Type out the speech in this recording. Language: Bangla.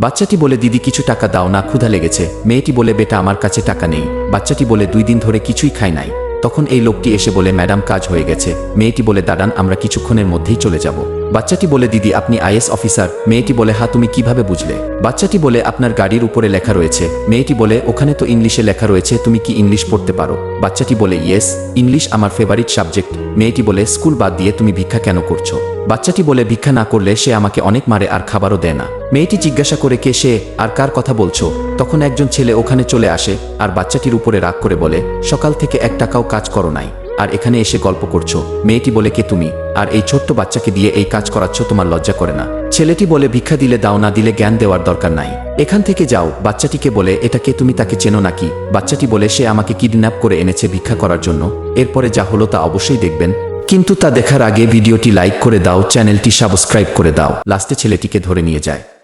বাচ্চাটি বলে, দিদি, কিছু টাকা দাও না, ক্ষুধা লেগেছে। মেয়েটি বলে, বেটা, আমার কাছে টাকা নেই। বাচ্চাটি বলে, দুই দিন ধরে কিছুই খায় নাই। তখন এই লোকটি এসে বলে, ম্যাডাম, কাজ হয়ে গেছে। মেয়েটি বলে, দাঁড়ান, আমরা কিছুক্ষণের মধ্যেই চলে যাব। বাচ্চাটি বলে, দিদি, আপনি আইএস অফিসার। মেয়েটি বলে, হা, তুমি কীভাবে বুঝলে? বাচ্চাটি বলে, আপনার গাড়ির উপরে লেখা রয়েছে। মেয়েটি বলে, ওখানে তো ইংলিশে লেখা রয়েছে, তুমি কি ইংলিশ পড়তে পারো? বাচ্চাটি বলে, ইয়েস, ইংলিশ আমার ফেভারিট সাবজেক্ট। মেয়েটি বলে, স্কুল বাদ দিয়ে তুমি ভিক্ষা কেন করছ? বাচ্চাটি বলে, ভিক্ষা না করলে সে আমাকে অনেক মারে আর খাবারও দেয় না। মেয়েটি জিজ্ঞাসা করে, কে সে আর কার কথা বলছো? তখন একজন ছেলে ওখানে চলে আসে আর বাচ্চাটির উপরে রাগ করে বলে, সকাল থেকে এক টাকাও কাজ করো নাই, আর এখানে এসে গল্প করছ। মেয়েটি বলে, কে তুমি? আর এই ছোট্ট বাচ্চাকে দিয়ে এই কাজ করাচ্ছ তোমার লজ্জা করে না। ছেলেটি বলে, ভিক্ষা দিলে দাও না, দিলে জ্ঞান দেওয়ার দরকার নাই। এখান থেকে যাও। বাচ্চাটিকে বলে এটাকে তুমি তাকে চেনো নাকি? বাচ্চাটি বলে, সে আমাকে কিডন্যাপ করে এনেছে ভিক্ষা করার জন্য। এরপরে যা হলো তা অবশ্যই দেখবেন। কিন্তু তা দেখার আগে ভিডিওটি লাইক করে দাও, চ্যানেলটি সাবস্ক্রাইব করে দাও। লাস্টে ছেলেটিকে ধরে নিয়ে যায়।